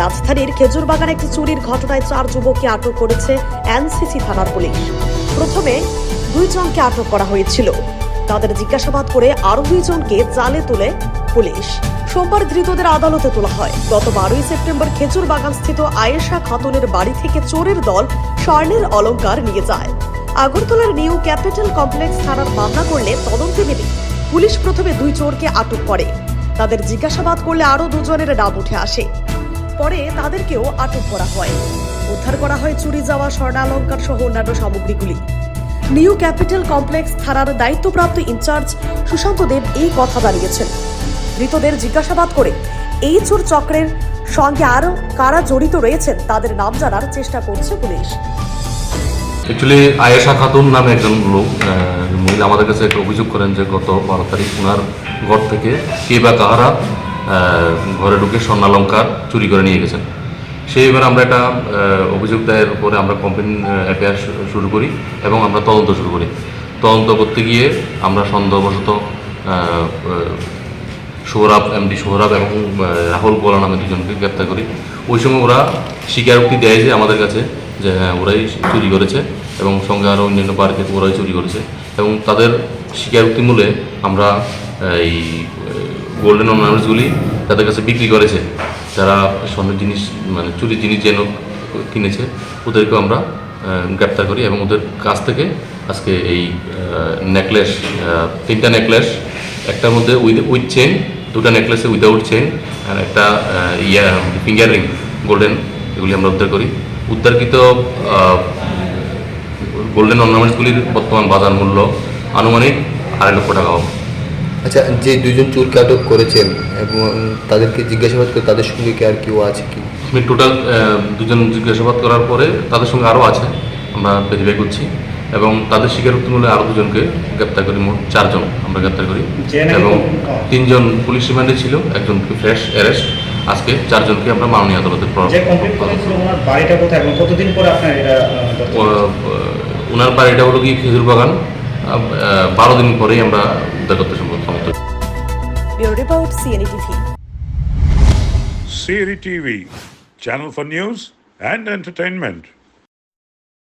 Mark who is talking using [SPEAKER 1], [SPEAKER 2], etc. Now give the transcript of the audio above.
[SPEAKER 1] রাজধানীর খেজুরবাগান একটি চুরির ঘটনায় চার যুবককে আটক করেছে এনসিসি থানার পুলিশ। প্রথমে দুইজনকে আটক করা হয়েছিল। তাদের জিজ্ঞাসাবাদ করে আরও দুইজনকে জালে তুলে পুলিশ। সোমবার ধৃতদের আদালতে তোলা হয়। গত বারোই সেপ্টেম্বর খেজুর বাগান স্থিত আয়েশা খাতুনের বাড়ি থেকে চোরের দল স্বর্ণের অলংকার নিয়ে যায়। আগরতলার নিউ ক্যাপিটাল কমপ্লেক্স থানার মামলা করলে তদন্তে নেমে পুলিশ প্রথমে দুই চোরকে আটক করে। তাদের জিজ্ঞাসাবাদ করলে আরও দুজনের নাম উঠে আসে। পরে তাদেরকেও আটক করা হয়। উদ্ধার করা হয় চুরি যাওয়া স্বর্ণালঙ্কার সহ অন্যান্য সামগ্রীগুলি। নিউ ক্যাপিটাল কমপ্লেক্স থানার দায়িত্বপ্রাপ্ত ইনচার্জ সুশান্ত দেব এই কথা দাঁড়িয়েছেন ধৃতদের জিজ্ঞাসাবাদ করে এই চোর চক্রের সঙ্গে আরও কারা জড়িত রয়েছেন তাদের নাম জানার চেষ্টা করছে পুলিশ।
[SPEAKER 2] অ্যাকচুয়ালি আয়েশা খাতুন নামে একজন লোক মহিলা আমাদের কাছে একটা অভিযোগ করেন যে গত বারো তারিখ ওনার ঘর থেকে কে বা কাহারা ঘরে ঢুকে স্বর্ণালঙ্কার চুরি করে নিয়ে গেছেন। সেই এবার আমরা একটা অভিযোগ দায়ের উপরে আমরা কমপ্লেন এফআইআর শুরু করি এবং আমরা তদন্ত শুরু করি। তদন্ত করতে গিয়ে আমরা সন্দেহবশত সোহরাব এমডি সোহরাব এবং রাহুল গোলা নামে দুজনকে গ্রেপ্তার করি। ওই সময় ওরা স্বীকারোক্তি দেয় যে আমাদের কাছে, যে হ্যাঁ ওরাই চুরি করেছে এবং সঙ্গে আরও অন্যান্য পার্কে ওরাই চুরি করেছে এবং তাদের স্বীকারোক্তি মূলে আমরা এই গোল্ডেন অর্নামেন্টসগুলি তাদের কাছে বিক্রি করেছে। যারা স্বর্ণের জিনিস মানে চুরির জিনিস যেন কিনেছে, ওদেরকেও আমরা গ্রেপ্তার করি এবং ওদের কাছ থেকে আজকে এই নেকলেস তিনটা নেকলেস একটার মধ্যে উইথ উইথ চেন দুটা নেকলেসে উইদাউট চেন আর একটা ইয়া ফিঙ্গার রিং গোল্ডেন এগুলি আমরা উদ্ধার করি। উদ্ধারকৃত গোল্ডেন অর্নামেন্টসগুলির বর্তমান বাজার মূল্য আনুমানিক আড়াই লক্ষ টাকা হবে।
[SPEAKER 3] আচ্ছা যে দুজন চোরকে আটক করেছেন এবং তাদেরকে জিজ্ঞাসাবাদ করে তাদের সঙ্গে কি আর কেউ আছে কি?
[SPEAKER 2] আমি টোটাল দুজন জিজ্ঞাসাবাদ করার পরে তাদের সঙ্গে আরও আছে আমরা ভেরিফাই করছি এবং তাদের স্বীকারোক্তি মূলে আরও দুজনকে গ্রেপ্তার করি মোট চারজন আমরা গ্রেপ্তার করি এবং তিনজন পুলিশ রিমান্ডে ছিল একজনকে ফ্রেশ অ্যারেস্ট আজকে চারজনকে আমরা মাননীয় আদালতে
[SPEAKER 4] ওনার বাড়িটা
[SPEAKER 2] হলো কি খেজুর বাগান বারো দিন পরেই আমরা উদ্ধার করতে সম্ভব সমর্থ
[SPEAKER 1] bureau report CNE TV
[SPEAKER 5] Siri TV, channel for news and entertainment.